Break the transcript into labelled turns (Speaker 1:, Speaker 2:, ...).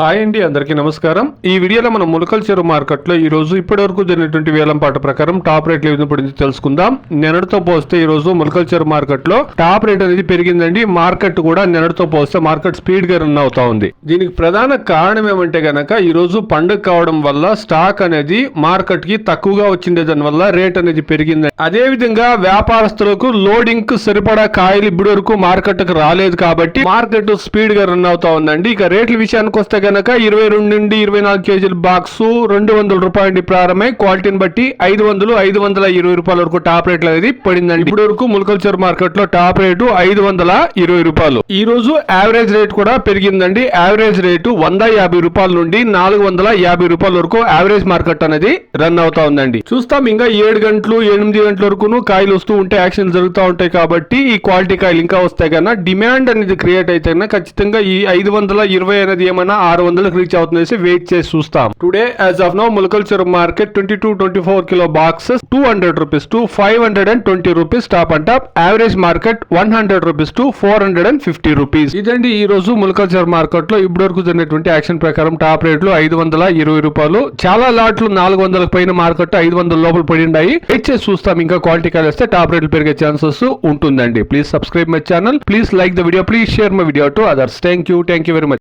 Speaker 1: Hi అండి అందరికీ నమస్కారం. ఈ వీడియోలో మనం ములకల్ చెరువు మార్కెట్లో ఈ రోజు జరిగినటువంటి వేలం పాట ప్రకారం టాప్ రేట్లు ఏ తెలుసుకుందాం. నిన్నటితో పోస్తే ఈ రోజు ములకల్ చెరువు మార్కెట్లో టాప్ రేట్ అనేది పెరిగిందండి. మార్కెట్ కూడా నిన్నటితో పోస్తే మార్కెట్ స్పీడ్గా రన్ అవుతా ఉంది. దీనికి ప్రధాన కారణం ఏమంటే గనక ఈ రోజు పండుగ కావడం వల్ల స్టాక్ అనేది మార్కెట్కి తక్కువగా వచ్చిండే దాని వల్ల రేట్ అనేది పెరిగింది అదే విధంగా వ్యాపారస్తులకు లోడింగ్కు సరిపడా కాయలు ఇప్పటి వరకు మార్కెట్కు రాలేదు కాబట్టి మార్కెట్ స్పీడ్గా రన్ అవుతా ఉందండి. ఇక రేట్ల విషయానికి వస్తే గనక ఇరవై రెండు నుండి ఇరవై నాలుగు కేజీల బాక్స్ రెండు వందల రూపాయల నుండి ప్రారంభమై క్వాలిటీని బట్టి ఐదు వందలు ఐదు వందల ఇరవై రూపాయల వరకు టాప్ రేట్లు అనేది పడిందండి. ఇప్పటి వరకు ములకల్చర్ మార్కెట్లో టాప్ రేటు ఐదు వందల ఇరవై రూపాయలు. ఈ రోజు యావరేజ్ రేట్ కూడా పెరిగిందండి. యావరేజ్ రేటు వంద యాభై రూపాయల నుండి నాలుగు వందల యాభై రూపాయల వరకు యావరేజ్ మార్కెట్ అనేది రన్ అవుతా ఉందండి. చూస్తాం ఇంకా ఏడు గంటలు ఎనిమిది గంటల వరకును కాయలు వస్తూ ఉంటే యాక్షన్ జరుగుతూ ఉంటాయి కాబట్టి ఈ క్వాలిటీ కాయలు ఇంకా వస్తాయి కన్నా డిమాండ్ అనేది క్రియేట్ అయితే కన్నా ఖచ్చితంగా ఈ ఐదు వందల ఇరవై అనేది ఏమైనా ఆరు వందలకు రీచ్ అవుతుందనేసి వెయిట్ చేసి చూస్తాం today as of now ములకల్చర్ market twenty two twenty four kilo boxes two hundred rupees to five hundred and twenty rupees top and top average market one hundred rupees to four hundred and fifty rupees ఇదండి ఈ రోజు ములకల్చర్ మార్కెట్లో ఇప్పటి వరకు జరిగినటువంటి action ప్రకారం top రేట్లు ఐదు వందల ఇరవై రూపాయలు. చాలా లాట్లు నాలుగు వందల పైన మార్కెట్ ఐదు వందల లోపల పడి ఉన్నాయి వెయిట్ చేసి చూస్తాం ఇంకా క్వాలిటీ కలిస్తే టాప్ రేట్లు పెరిగే ఛాన్సెస్ ఉంటుందండి. Please subscribe my channel please like the video please share my video to others thank you thank you very much